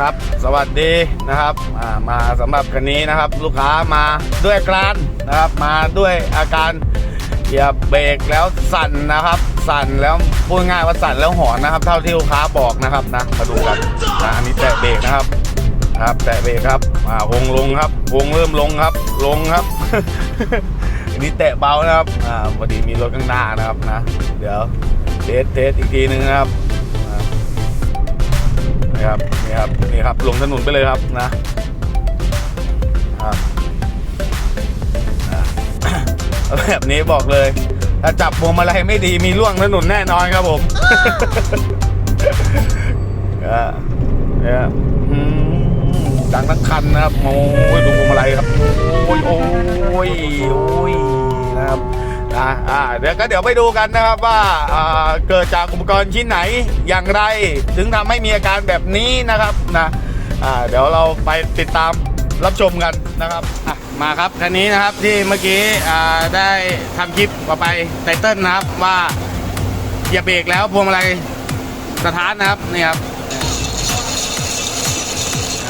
ครับ สวัสดีนะครับามาสำหรับคันนี้นะครับ ลูกค้ามาด้วยอาการนะครับ มาด้วยอาการเหยียบเบรกแล้วสั่นนะครับ สั่นแล้วพูดง่ายว่าสั่นแล้วหอนนะครับ เท่าที่ลูกค้าบอกนะครับนะมาดูกันนะอันนี้แตะเบรกนะครับครับแตะเบรกครับอ่าวงลงครับวงเริ่มลงครับ ลงครับอันนี้แตะเบานะครับอ่าพอดีมีรถข้างหน้านะครับนะ เดี๋ยวเทสเทสอีกทีนึงนะครับ นี่ครับนี่ครับนี่ครับลงถนนไปเลยครับนะแบบนี้บอกเลย ถ้าจับพวงมาลัยไม่ดีมีล่วงถนนแน่นอนครับผมอ่าเนี่ยดังทั้งคันนะครับโอ้ยดูพวงมาลัยครับ โอ้ยโอ้ยโอ้ยนะครับ อ่าอ่าเดี๋ยวก็เดี๋ยวไปดูกันนะครับว่าอ่าเกิดจากอุปกรณ์ชิ้นไหนอย่างไร ถึงทำให้มีอาการแบบนี้นะครับนะอ่าเดี๋ยวเราไปติดตามรับชมกันนะครับอะมาครับคันนี้นะครับที่เมื่อกี้อ่าได้ทำคลิปออไปไตเติ้ลนะครับว่าอย่าเบรกแล้วพวงมาลัยสถานนะครับนี่ครับ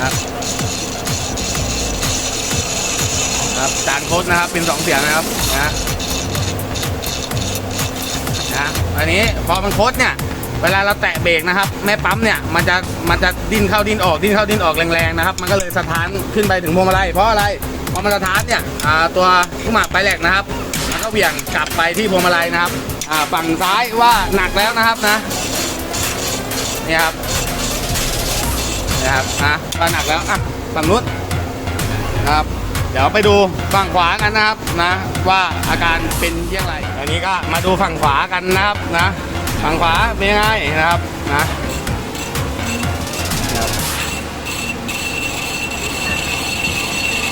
ครับครับจานโค้ดนะครับเป็นสองเสียงนะครับนะ อันนี้พอมันโคดเนี่ยเวลาเราแตะเบรกนะครับแม่ปั๊มเนี่ยมันจะมันจะดิ้นเข้าดิ้นออกดิ้นเข้าดิ้นออกแรงๆนะครับ มันก็เลยสะท้านขึ้นไปถึงพวงมาลัยเพราะอะไรพอมันสะท้านเนี่ยตัวลูกหมากไปแหลกนะครับมันก็เหวี่ยงกลับไปที่พวงมาลัยนะครับฝั่งซ้ายว่าหนักแล้วนะครับนะนี่ครับนี่ครับนะว่าหนักแล้วอะฝั่งนู้นนะครับ เดี๋ยวไปดูฝั่งขวากันนะครับนะ ว่าอาการเป็นอยังไงอันนี้ก็มาดูฝั่งขวากันนะครับนะฝั่งขวาเป็นยังไงนะครับนะ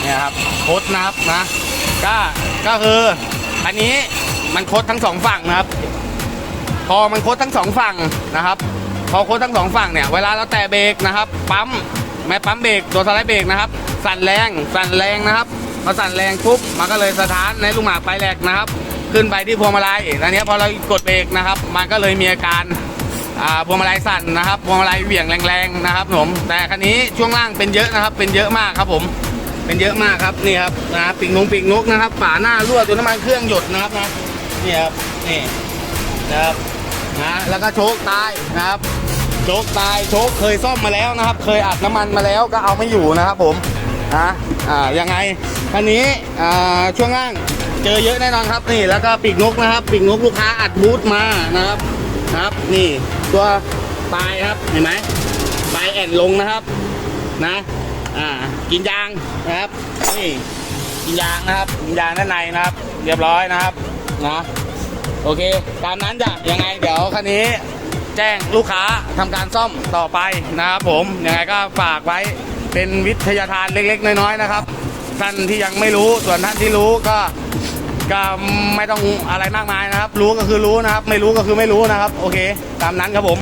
เนี่ยครับโคดนะครับนะก็ก็คืออันนี้มันโคดทั้งสองฝั่งนะครับ พอมันโคดทั้งสองฝั่งนะครับ พอโคดทั้งสองฝั่งเนี่ยเวลาเราแตะเบรกนะครับ ปั๊ม แม่ปั๊มเบรกตัวสไลด์เบรกนะครับ สั่นแรงสั่นแรงนะครับพอสั่นแรงปุ๊บมันก็เลยสถานในลูกหมากไปแหลกนะครับ ขึ้นไปที่พวงมาลัยแล้วเนี้พอเรากดเบรกนะครับ มันก็เลยมีอาการพวงมาลัยสั่นนะครับพวงมาลัยเหวี่ยงแรงๆนะครับผมแต่คันนี้ช่วงล่างเป็นเยอะนะครับ เป็นเยอะมากครับผม เป็นเยอะมากครับนี่ครับนะปิงนงปิงนกนะครับฝาหน้ารั่วตัวน้ำมันเครื่องหยดนะครับนะนี่ครับนี่นะครับนะแล้วก็โชคตายนะครับ โชคตายโชคเคยซ่อมมาแล้วนะครับ เคยอัดน้ำมันมาแล้วก็เอาไม่อยู่นะครับผมนะอ่ายังไงคันนี้อ่าช่วงล่างเจอเยอะแน่นอนครับนี่แล้วก็ปีกนกนะครับปีกนกลูกค้าอัดบูทมานะครับครับนี่ตัวปลายครับเห็นไหมปลายแอนลงนะครับนะอ่ากินยางนะครับนี่กินยางนะครับกินยางด้านในนะครับ เรียบร้อยนะครับนะโอเค ตามนั้นจ้ะยังไงเดี๋ยวคันนี้ แจ้งลูกค้าทำการซ่อมต่อไปนะครับผมยังไงก็ฝากไว้เป็นวิทยาทานเล็กๆ น้อยๆนะครับ ท่านที่ยังไม่รู้ส่วนท่านที่รู้ก็ก็ไม่ต้องอะไรมากมายนะครับ รู้ก็คือรู้นะครับ ไม่รู้ก็คือไม่รู้นะครับ โอเค ตามนั้นครับผม